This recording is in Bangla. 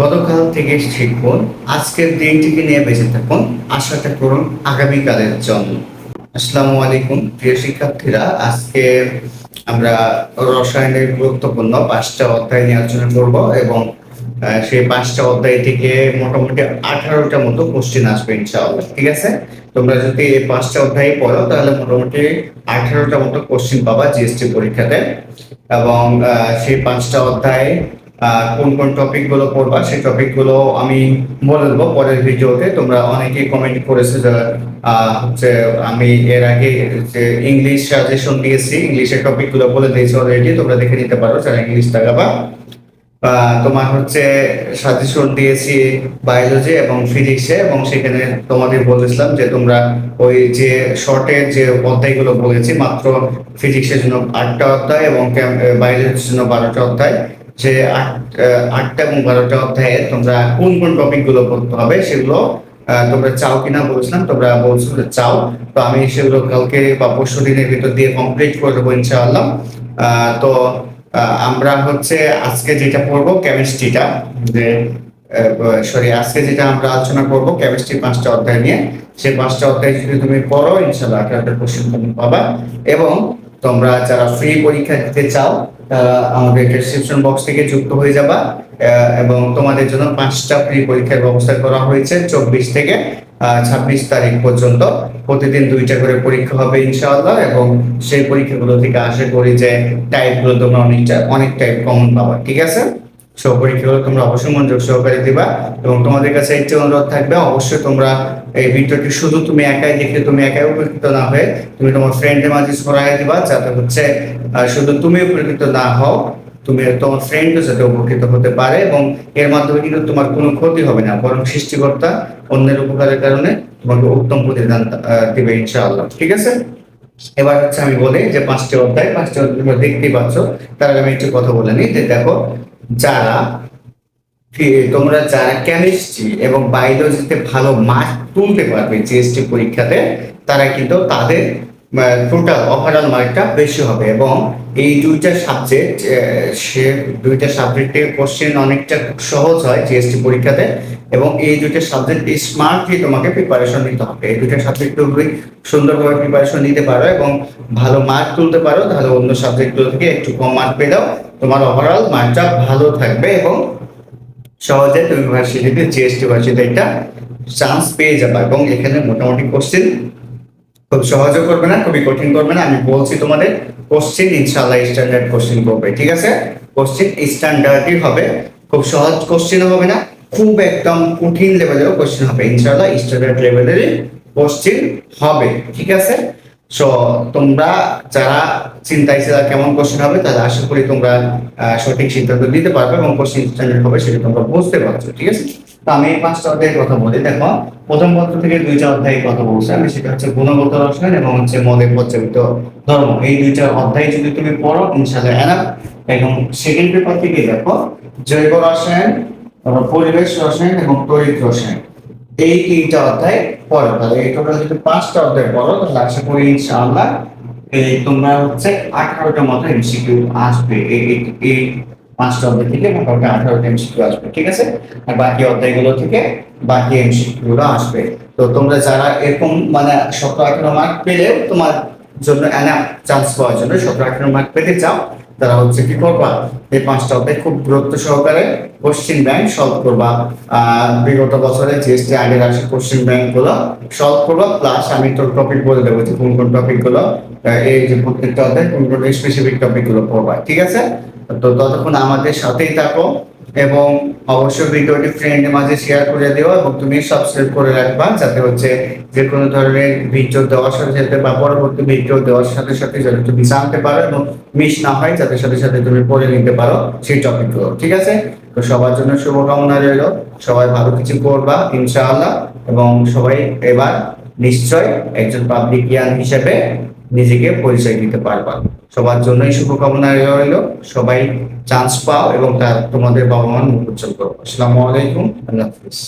গতকাল থেকে শিখুন আজকের দিনটিকে নিয়ে বেঁচে থাকুন। আশাটা করুন আগামীকালের জন্য। আসসালামু আলাইকুম, প্রিয় শিক্ষার্থীরা। আজকে আমরা রসায়নের গুরুত্বপূর্ণ পাঁচটা অধ্যায় নিয়ে আলোচনা করব এবং সেই পাঁচটা অধ্যায় থেকে মোটামুটি আঠারোটা মতো কোশ্চেন আসবে ইনশাআল্লাহ। ঠিক আছে? তোমরা যদি এই পাঁচটা অধ্যায় পড়ো, তাহলে মোটামুটি আঠারোটা মতো কোশ্চেন পাবা জিএসটি পরীক্ষাতে। এবং সেই পাঁচটা অধ্যায় কোন কোন টপিকগুলো পড়বা সেই টপিকগুলো আমি বলে দেবো পরের ভিডিওতে। তোমরা অনেকেই কমেন্ট করেছে যে আহ, হচ্ছে আমি এর আগে যে ইংলিশ সাজেশন দিয়েছি ইংলিশের টপিকগুলো বলে দিয়েছি অলরেডি তোমরা দেখে নিতে পারো যারা ইংলিশ লাগাবা তোমার হচ্ছে সাজেশন দিয়েছি বায়োলজি এবং ফিজিক্সে এবং সেখানে তোমাদের বলেছিলাম যে তোমরা ওই যে শর্টের যে অধ্যায়গুলো বলেছি মাত্র ফিজিক্সের জন্য আটটা অধ্যায় এবং বায়োলজির জন্য বারোটা অধ্যায়। যে আটটা এবং বারোটা অধ্যায়ে তোমরা কোন কোন টপিকগুলো পড়তে হবে সেগুলো তোমরা চাও কিনা বলছিলাম, তোমরা বলছো চাও। তো আমি সেগুলো কালকে বা পরশু দিনের ভিতর দিয়ে কমপ্লিট করে দেবো ইনশাআল্লাহ। তো আমরা হচ্ছে আজকে যেটা পড়ব কেমিস্ট্রিটা যে সরি আজকে যেটা আমরা আলোচনা করব কেমিস্ট্রি পাঁচটা অধ্যায় নিয়ে, সেই পাঁচটা অধ্যায় যদি তুমি পড়ো ইনশাল্লাহ আঠারোটা কোশ্চেন তুমি পাবা। এবং তোমরা যারা ফ্রি পরীক্ষা দিতে চাও আমাদের ডেসক্রিপশন বক্স থেকে যুক্ত হয়ে যাবা এবং তোমাদের জন্য পাঁচটা ফ্রি পরীক্ষার ব্যবস্থা করা হয়েছে চব্বিশ থেকে ছাব্বিশ তারিখ পর্যন্ত। প্রতিদিন দুইটা করে পরীক্ষা হবে ইনশাআল্লাহ, এবং সেই পরীক্ষাগুলো থেকে আশা করি যে টাইপগুলো তোমরা অনেকটা অনেক টাইপ কমন পাবা, ঠিক আছে? সব পরীক্ষাগুলো তোমরা অবশ্যই মনোযোগ সহকারে দিবা এবং তোমাদের কাছে একটি অনুরোধ থাকবে, অবশ্যই তোমরা এই ভিডিওটি শুধু তুমি একাই দেখে তুমি একাই উপকৃত না হয়ে তুমি তোমার ফ্রেন্ডের মাঝে ছড়াই দিবা যাতে হচ্ছে শুধু তুমি উপকৃত না হও, তুমি তোমার ফ্রেন্ডও যাতে উপকৃত হতে পারে এবং এর মাধ্যমে কিন্তু তোমার কোনো ক্ষতি হবে না, বরং সৃষ্টিকর্তা অন্যের উপকারের কারণে তোমাকে উত্তম প্রতিদান দিবে ইনশাআল্লাহ। ঠিক আছে? এবার হচ্ছে আমি বলি যে পাঁচটি অধ্যায় পাঁচটি অধ্যায় তোমরা দেখতেই পাচ্ছ। তার আমি একটু কথা বলে নিই যে দেখো, যারা তোমরা যারা কেমিস্ট্রি এবং বায়োলজিতে ভালো মার্ক তুলতে পারবে জিএসটি পরীক্ষাতে, তারা কিন্তু তাদের টোটাল ওভারঅল মার্কটা বেশি হবে এবং এই দুইটা সাবজেক্ট সে দুইটা সাবজেক্টের কোশ্চেন অনেকটা সহজ হয় জিএসটি পরীক্ষাতে এবং এই দুইটা সাবজেক্ট স্মার্টলি তোমাকে প্রিপারেশন নিতে হবে। এই দুইটা সাবজেক্ট তুমি সুন্দরভাবে প্রিপারেশন নিতে পারো এবং ভালো মার্ক তুলতে পারো, তাহলে অন্য সাবজেক্টগুলো থেকে একটু কম মার্ক পেয়ে দাও তোমার ওভারঅল মার্কটা ভালো থাকবে এবং সহজে তুমি ভার্সিটিতে জিএসটি ভার্সিটিতে একটা চান্স পেয়ে যাবে এবং এখানে মোটামুটি কোশ্চেন খুব সহজও করবে না, খুবই কঠিন করবে না। আমি বলছি তোমাদের কোশ্চেন ইনশাল্লাহ স্ট্যান্ডার্ড কোশ্চেন করবে, ঠিক আছে? কোশ্চেন স্ট্যান্ডার্ডই হবে। খুব সহজ কোশ্চেন হবে না, খুব একদম কঠিন লেভেলেরও কোশ্চেন হবে। ইনশাল্লাহ স্ট্যান্ডার্ড লেভেলেরই কোশ্চেন হবে, ঠিক আছে? সো তোমরা যারা চিন্তায় ছিল কেমন কোশ্চেন হবে, তাহলে আশা করি তোমরা সঠিক সিদ্ধান্ত দিতে পারবে এবং কোশ্চেন স্ট্যান্ডার্ড হবে সেটা তোমরা বুঝতে পারছ, ঠিক আছে? তো আমি এই পাঁচটা অধ্যায়ের কথা বলি। দেখো, প্রথম পত্র থেকে দুইটা অধ্যায়ের কথা বলছি। আমি সেটা হচ্ছে গুণগত রসায়ন এবং হচ্ছে মদের পর্যাপিত ধর্ম। এই দুইটা অধ্যায় যদি তুমি পড়ো, ইনশাআল্লাহ এনাফ এবং সেকেন্ড পেপার থেকে দেখো, জৈব রসায়ন পরিবেশ রসায়ন এবং তড়িৎ রসায়ন। এই তিনটা অধ্যায় পড়ো। তাহলে এই টোটাল যদি পাঁচটা অধ্যায় পড়ো, তাহলে আশা করি ইনশাআল্লাহ এই তোমরা হচ্ছে আঠারোটা মতো এমসিকিউ আসবে। এই পাঁচটা অধ্যায় থেকে মোটামুটি আঠারোটা এমসিকিউ আসবে, ঠিক আছে? আর বাকি অধ্যায়গুলো থেকে বাকি এমসিকিউ গুলো আসবে। তো তোমরা যারা এরকম মানে সতেরো আঠারো মার্ক পেলেও তোমার জন্য এনা চান্স পাওয়ার জন্য সতেরো আঠারো মার্ক পেতে চাও তারা হচ্ছে কি করবা? এই পাঁচটা অধ্যায় খুব গুরুত্ব সহকারে পশ্চিম ব্যাংক সলভ করবা। বিগত বছরে জিএসটি আগের আসে পশ্চিম ব্যাংকগুলো সলভ করবা প্লাস আমি তোর টপিক বলে দেবো যে কোন কোন টপিকগুলো এই যে প্রত্যেকটা অধ্যায় কোন কোন স্পেসিফিক টপিকগুলো পড়বা, ঠিক আছে? তো ততক্ষণ আমাদের সাথেই থাকো। এবং অবশ্যই ভিডিওটি ফ্রেন্ডের মাঝে শেয়ার করে দিও এবং তুমি সাবস্ক্রাইব করে রাখবা যাতে হচ্ছে যে কোনো ধরনের ভিডিও দেওয়ার সাথে সাথে বা পরবর্তী ভিডিও দেওয়ার সাথে সাথে যাতে তুমি জানতে পারো এবং মিস না হয় যাতে সাথে সাথে তুমি পড়ে নিতে পারো সেই টপিকগুলো ঠিক আছে? তো সবার জন্য শুভকামনা রইল। সবাই ভালো কিছু করবা, ইনশাআল্লাহ। এবং সবাই এবার নিশ্চয় একজন পাবলিক ইয়ান হিসেবে নিজেকে পরিচয় দিতে পারবা। সবার জন্যই শুভকামনা রইল সবাই চান্স পাও এবং তার তোমাদের বাবা মার মুখ উজ্জ্বল করো। আসসালামু আলাইকুম, আল্লাহ হাফিজ।